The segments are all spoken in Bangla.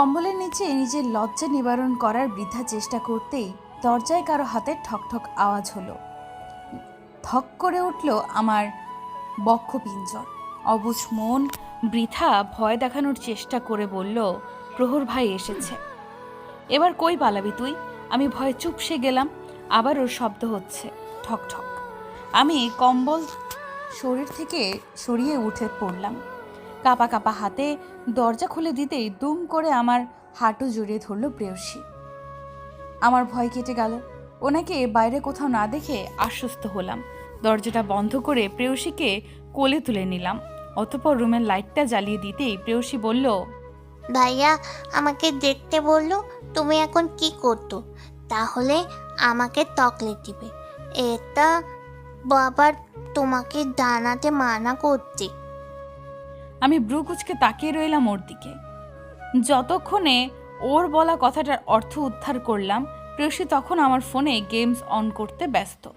কম্বলের নিচে নিজের লজ্জা নিবারণ করার বৃদ্ধা চেষ্টা করতেই দরজায় কারও হাতে ঠকঠক আওয়াজ হলো। ধক করে উঠল আমার বক্ষপিঞ্জর অবুঝ মন বৃথা ভয় দেখানোর চেষ্টা করে বলল, প্রহর ভাই এসেছে। এবার কই পালাবি তুই? আমি ভয়ে চুপসে গেলাম, আবার ওর শব্দ হচ্ছে ঠক ঠক আমি কম্বল শরীর থেকে সরিয়ে উঠে পড়লাম। কাপা কাপা হাতে দরজা খুলে দিতেই দুম করে আমার হাঁটু জড়িয়ে ধরল প্রেয়সী। আমার ভয় কেটে গেল। ওনাকে বাইরে কোথাও না দেখে আশ্বস্ত হলাম। দরজাটা বন্ধ করে প্রেয়সীকে কোলে তুলে নিলাম। অতপর রুমের লাইটটা জ্বালিয়ে দিতেই প্রেয়সী বলল, ভাইয়া, আমাকে দেখতে বলল তুমি এখন কি করতো? তাহলে আমাকে তকলে দিবে। এটা বাবার তোমাকে দানাতে মানা করতে আমি ব্রুকুচকে তাকিয়ে রইলাম ওর দিকে। যতক্ষণে ওর বলা কথাটার অর্থ উদ্ধার করলাম, প্রেয়সী তখন আমার ফোনে গেমস অন করতে ব্যস্ত।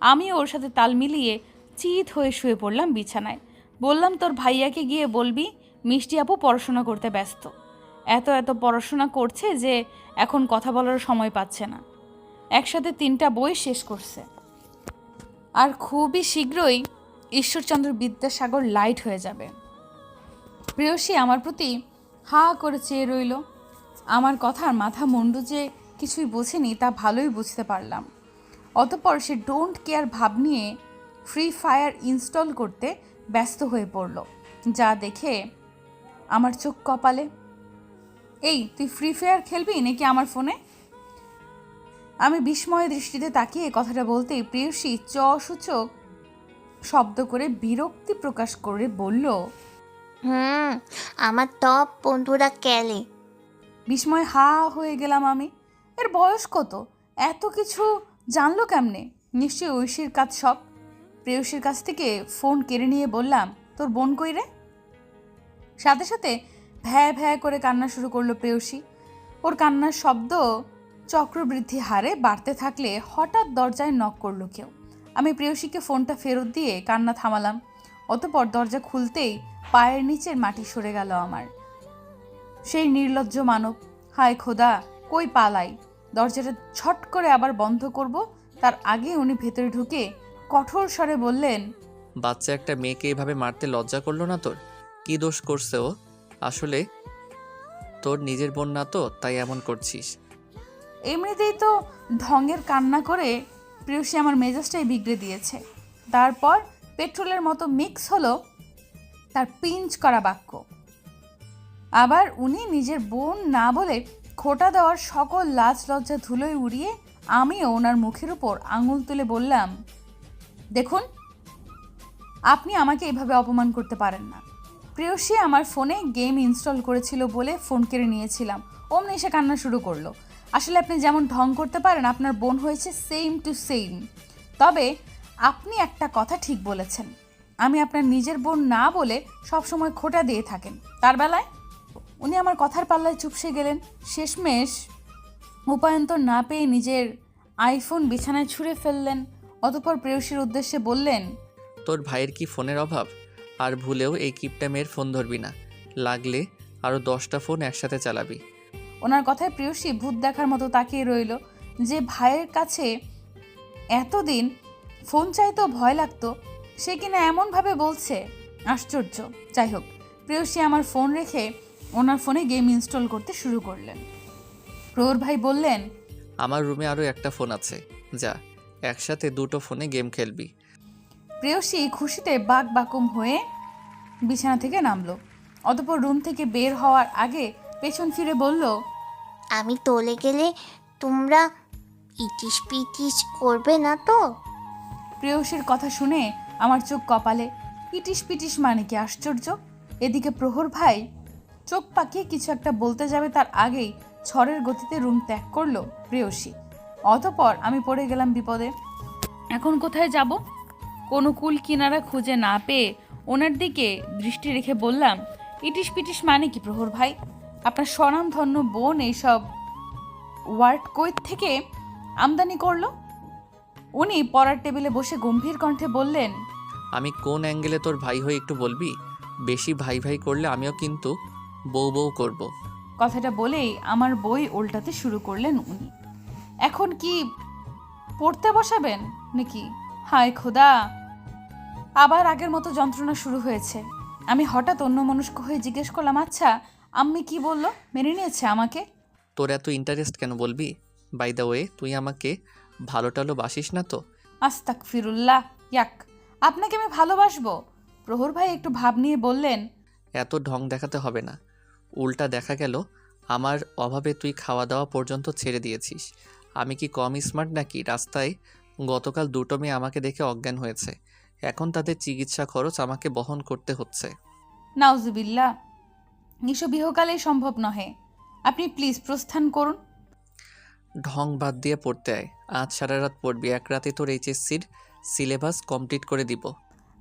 আমি ওর সাথে তাল মিলিয়ে চিত হয়ে শুয়ে পড়লাম বিছানায়। বললাম, তোর ভাইয়াকে গিয়ে বলবি, মিষ্টি আপু পড়াশোনা করতে ব্যস্ত। এত এত পড়াশোনা করছে যে এখন কথা বলার সময় পাচ্ছে না। একসাথে তিনটা বই শেষ করছে। আর খুবই শীঘ্রই ঈশ্বরচন্দ্র বিদ্যাসাগর লাইট হয়ে যাবে। প্রেয়সী আমার প্রতি হা করে চেয়ে রইল। আমার কথার মাথা মুন্ডু যে কিছুই বোঝেনি তা ভালোই বুঝতে পারলাম। অতপর সে ডোন্ট কেয়ার ভাব নিয়ে ফ্রি ফায়ার ইনস্টল করতে ব্যস্ত হয়ে পড়ল, যা দেখে আমার চোখ কপালে, এই, তুই ফ্রি ফায়ার খেলবি নাকি আমার ফোনে? আমি বিস্ময় দৃষ্টিতে তাকিয়ে কথাটা বলতেই প্রেয়সী চ সূচক শব্দ করে বিরক্তি প্রকাশ করে বলল হুম, আমার টপ বন্ধুরা কেলে? বিস্ময় হা হয়ে গেলাম আমি। এর বয়স কত? এত কিছু জানলো কেমনে? নিশ্চয়ই ঐশীর কাজ সব। প্রেয়সীর কাছ থেকে ফোন কেড়ে নিয়ে বললাম, তোর বোন কই রে? সাথে সাথে ভ্যা ভ্যা করে কান্না শুরু করল প্রেয়সী। ওর কান্নার শব্দ চক্রবৃদ্ধি হারে বাড়তে থাকলে হঠাৎ দরজায় নক করল কেউ। আমি প্রেয়সীকে ফোনটা ফেরত দিয়ে কান্না থামালাম। অতপর দরজা খুলতেই পায়ের নিচের মাটি সরে গেল আমার। সেই নির্লজ্জ মানব হায় খোদা কই পালাই? দরজাটা ছট করে আবার বন্ধ করব? তার আগে উনি ভেতরে ঢুকে কঠোর স্বরে বললেন বাচ্চা একটা মেয়েকে এভাবে মারতে লজ্জা করল না তোর? কি দোষ করছে ও? আসলে তোর নিজের বোন না তো তাই এমন করছিস। এমনিতেই তো ঢঙের কান্না করে প্রিয়সী আমার মেজাজটাই বিগড়ে দিয়েছে। তারপর পেট্রোলের মতো মিক্স হলো তার পিঞ্চ করা বাক্য। আবার উনি নিজের বোন না বলে খোটা দেওয়ার সকল লাজ লজ্জা ধুলোয় উড়িয়ে আমিও ওনার মুখের উপর আঙুল তুলে বললাম, দেখুন, আপনি আমাকে এভাবে অপমান করতে পারেন না। প্রেয়সী আমার ফোনে গেম ইনস্টল করেছিল বলে ফোন কেড়ে নিয়েছিলাম। অমনি এসে কান্না শুরু করল। আসলে আপনি যেমন ঢং করতে পারেন, আপনার বোন হয়েছে সেম টু সেম তবে আপনি একটা কথা ঠিক বলেছেন। আমি আপনার নিজের বোন না বলে সবসময় খোটা দিয়ে থাকেন। তার বেলায় উনি আমার কথার পাল্লায় চুপসে গেলেন। শেষমেশ উপায়ন্তর না পেয়ে নিজের আইফোন বিছানায় ছুঁড়ে ফেললেন। অতপর প্রেয়সীর উদ্দেশ্যে বললেন তোর ভাইয়ের কি ফোনের অভাব? আর ভুলেও এই কিপটা মেয়ের ফোন ধরবি না। লাগলে আরও দশটা ফোন একসাথে চালাবি। ওনার কথায় প্রেয়সী ভূত দেখার মতো তাকিয়ে রইল যে ভাইয়ের কাছে এতদিন ফোন চাইতেও ভয় লাগতো সে কিনা এমনভাবে বলছে? আশ্চর্য। যাই হোক প্রেয়সী আমার ফোন রেখে ওনার ফোনে গেম ইনস্টল করতে শুরু করলেন। প্রহর ভাই বললেন আমার রুমে আরও একটা ফোন আছে। যা একসাথে দুটো ফোনে গেম খেলবি। প্রেয়সী খুশিতে বাক বাকুম হয়ে বিছানা থেকে নামলো। অতপর রুম থেকে বের হওয়ার আগে পেছন ফিরে বলল আমি তোলে গেলে তোমরা ইটিস পিটিস করবে না তো? প্রেয়সীর কথা শুনে আমার চোখ কপালে ইটিস পিটিস মানে কি আশ্চর্য? এদিকে প্রহর ভাই চোখ পাকিয়ে কিছু একটা বলতে যাবে তার আগেই ঝড়ের গতিতে রুম ত্যাগ করল প্রেয়সী। অতপর আমি পড়ে গেলাম বিপদে। এখন কোথায় যাব? কোনো কুল কিনারা খুঁজে না পেয়ে ওনার দিকে দৃষ্টি রেখে বললাম, ইটিস পিটিস মানে কি প্রহর ভাই? আপনার স্বনামধন্য বোন এইসব ওয়ার্ড কৈত থেকে আমদানি করল? উনি পড়ার টেবিলে বসে গম্ভীর কণ্ঠে বললেন আমি কোন অ্যাঙ্গেলে তোর ভাই হয়ে একটু বলবি? বেশি ভাই ভাই করলে আমিও কিন্তু বউ বউ করব। কথাটা বলেই আমার বই উল্টাতে শুরু করলেন উনি। এখন কি পড়তে বসাবেন নাকি? হায় খোদা! আবার আগের মতো যন্ত্রণা শুরু হয়েছে। আমি হঠাৎ অন্য মনস্ক হয়ে জিজ্ঞেস করলাম আচ্ছা আম্মি কি বলল? মেনে নিয়েছে আমাকে? তোর এত ইন্টারেস্ট কেন বলবি? বাই দ্য ওয়ে তুই আমাকে ভালো টালো বাসিস না তো? আস্তাক ফিরুল্লাহ ইয়াক আপনাকে আমি ভালোবাসবো। প্রহর ভাই একটু ভাব নিয়ে বললেন এত ঢং দেখাতে হবে না। উল্টা দেখা গেল আমার অভাবে তুই খাওয়া দাওয়া পর্যন্ত ছেড়ে দিয়েছিস। আমি কি কম স্মার্ট নাকি? রাস্তায় গতকাল দুটো মেয়ে আমাকে দেখে অজ্ঞান হয়েছে। এখন তাদের চিকিৎসা খরচ আমাকে বহন করতে হচ্ছে। নাউজুবিল্লা এসব ইহকালেই সম্ভব নহে। আপনি প্লিজ প্রস্থান করুন। ঢং বাদ দিয়ে পড়তে আয়। আজ সারা রাত পড়বি এক রাতে তোর এইচএসসির সিলেবাস কমপ্লিট করে দিব।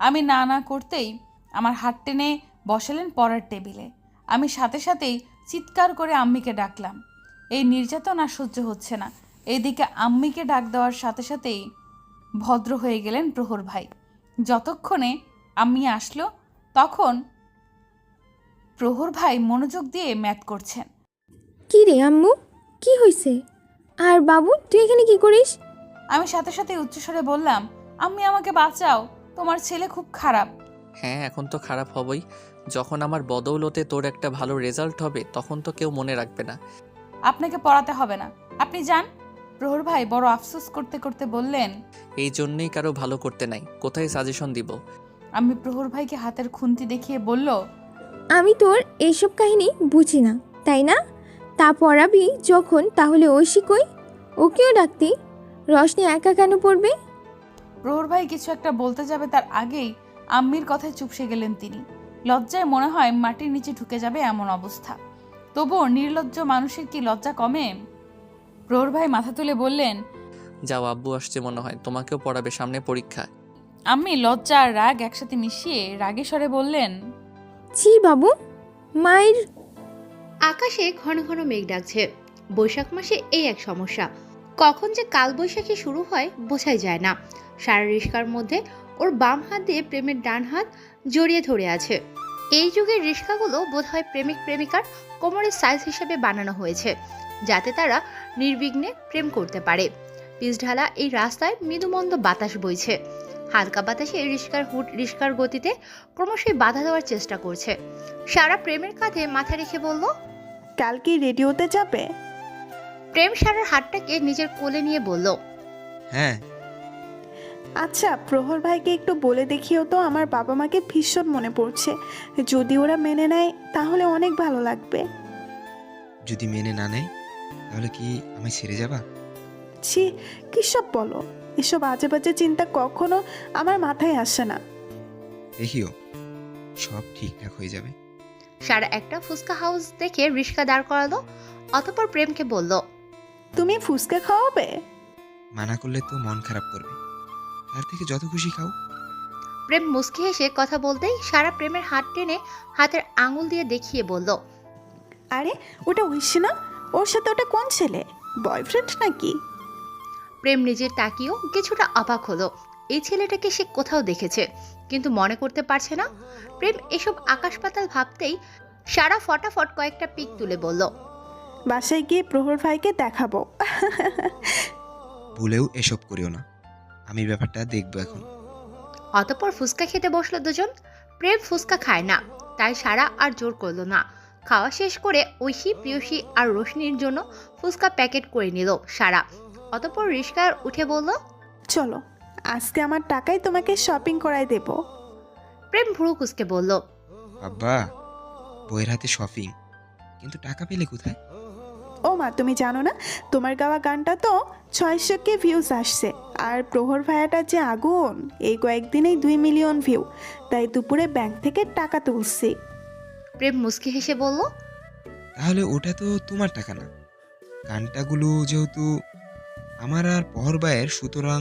আমি না না করতেই আমার হাত টেনে বসালেন পড়ার টেবিলে। আমি সাথে সাথেই চিৎকার করে আম্মিকে ডাকলাম। এই নির্যাতন আর সহ্য হচ্ছে না। এইদিকে আম্মিকে ডাক দেওয়ার সাথে সাথেই ভদ্র হয়ে গেলেন প্রহর ভাই। যতক্ষণে আম্মি আসলো তখন প্রহর ভাই মনোযোগ দিয়ে ম্যাথ করছেন। কি রে আম্মু? কি হয়েছে আর বাবু তুই এখানে কি করিস? আমি সাথে সাথে উচ্চস্বরে বললাম আম্মি আমাকে বাঁচাও। তোমার ছেলে খুব খারাপ। হ্যাঁ এখন তো খারাপ হবই। যখন আমার বদৌলতে তোর একটা ভালো রেজাল্ট হবে তখন তো কেউ মনে রাখবে না। আপনাকে পড়াতে হবে না। আপনি যান। প্রহর ভাই বড় আফসোস করতে করতে বললেন এই জন্যই কারও ভালো করতে নাই। কোথায় সাজেশন দিব? আমি প্রহর ভাইকে হাতের খুন্তি দেখিয়ে বলল আমি তোর এইসব কাহিনী বুঝি না তাই না? তা পড়াবি যখন তাহলে ঐশী কই? ওকেও ডাকতি। রশনি একা কেন পড়বে? প্রহর ভাই কিছু একটা বলতে যাবে তার আগেই আম্মির কথায় চুপসে গেলেন তিনি। লজ্জায় মনে হয় মাটির নিচে ঢুকে যাবে এমন অবস্থা। তবুও নির্লজ্জ মানুষের কি লজ্জা কমে? প্রহর ভাই মাথা তুলে বললেন যাও আব্বু আসছে মনে হয় তোমাকেও পড়াবে সামনে পরীক্ষা আম্মি লজ্জা আর রাগ একসাথে মিশিয়ে রাগে স্বরে বললেন ছি বাবু মায়ের আকাশে ঘন ঘন মেঘ ডাকছে। বৈশাখ মাসে এই এক সমস্যা। কখন যে কালবৈশাখী শুরু হয় বোঝাই যায় না। সারা রিস্কার মধ্যে ওর বাম হাত দিয়ে প্রেমের ডান হাত জড়িয়ে ধরে আছে। এই যুগের রিস্কাগুলো বোধহয় প্রেমিক প্রেমিকার কোমরের সাইজ হিসেবে বানানো হয়েছে, যাতে তারা নির্বিঘ্নে প্রেম করতে পারে। পিচঢালা এই রাস্তায় মৃদুমন্দ বাতাস বইছে। হালকা বাতাসে রিস্কার হুট রিস্কার গতিতে ক্রমশই বাধা দেওয়ার চেষ্টা করছে। সারা প্রেমের কাঁধে মাথা রেখে বলল কাল কি রেডিওতে যাবে? প্রেম সারার হাতটাকে নিজের কোলে নিয়ে বলল হ্যাঁ। আচ্ছা প্রহর ভাইকে একটু বলে দেখিও তো আমার বাবা মাকে ভীষণ মনে পড়ছে। যদি ওরা মেনে নেয় তাহলে অনেক ভালো লাগবে। যদি মেনে না নেয় তাহলে কি আমায় ছেড়ে যাবা? ছি কিসব বলো? এসব আজে বাজে চিন্তা কখনো আমার মাথায় আসে না। দেখিও সব ঠিকঠাক হয়ে যাবে। সারা একটা ফুচকা হাউস দেখে রিস্কা দাঁড় করালো অতপর প্রেমকে বলল তুমি ফুচকা খাওয়াবে? মানা করলে তো মন খারাপ করবে। তার থেকে যত খুশি খাও। প্রেম মুচকি হেসে কথা বলতেই সারা প্রেমের হাত টেনে হাতের আঙুল দিয়ে দেখিয়ে বলল আরে ওটা ঐশী না? ওর সাথে ওটা কোন ছেলে? বয়ফ্রেন্ড নাকি? প্রেম নিজের তাকিয়েও কিছুটা অবাক হলো। এই ছেলেটাকে সে কোথাও দেখেছে কিন্তু মনে করতে পারছে না। প্রেম এসব আকাশ পাতাল ভাবতেই সারা ফটাফট কয়েকটা পিক তুলে বলল বাসায় গিয়ে প্রহর ভাইকে দেখাবো। ভুলেও এসব করিও না। আমি ব্যাপারটা দেখব এখন। অতপর ফুচকা খেতে বসল দুজন। প্রেম ফুচকা খায় না তাই সারা আর জোর করল না। খাওয়া শেষ করে ঐশী প্রিয়সী আর রোশনির জন্য ফুচকা প্যাকেট করে নিল সারা। অতপর রিস্কার উঠে বলল চলো আজকে আমার টাকায় তোমাকে শপিং করাই দেবো। প্রেম ভুরু কুচকে বলল আব্বা বইয়ের হাতে শপিং কিন্তু টাকা পেলে কোথায়? ও মা তুমি জানো না তোমার গাওয়া গানটা তো ছয়শো কে ভিউজ আসছে আর প্রহর ভাইয়াটা যে আগুন এই কয়েকদিনেই দুই মিলিয়ন ভিউ তাই দুপুরে ব্যাংক থেকে টাকা তুলছি। প্রেম মুচকি হেসে বলল তাহলে ওটা তো তোমার টাকা না। গানটাগুলো যেহেতু আমার আর পহর বায়ের সুতরাং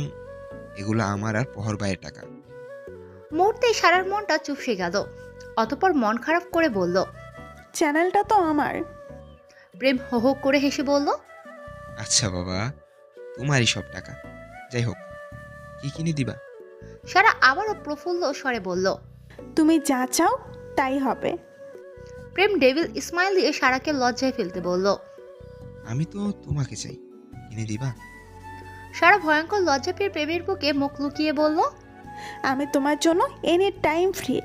এগুলো আমার আর পহর বায়ের টাকা। মুহূর্তে সারার মনটা চুপসে গেল। অতপর মন খারাপ করে বলল চ্যানেলটা তো আমার। প্রেম হো হো করে হেসে বলল আচ্ছা বাবা তোমারই সব টাকা। যাই হোক কি কিনে দিবা? সারা আবারও প্রফুল্ল স্বরে বলল তুমি যা চাও তাই হবে। প্রেম ডেভিল স্মাইল দিয়ে সারাকে লজ্জায় ফেলতে বলল আমি তো তোমাকে চাই। কিনে দিবা? সারা ভয়ঙ্কর লজ্জা পেয়ে প্রেমের বুকে মুখ লুকিয়ে বলল, আমি তোমার জন্য এনি টাইম ফ্রি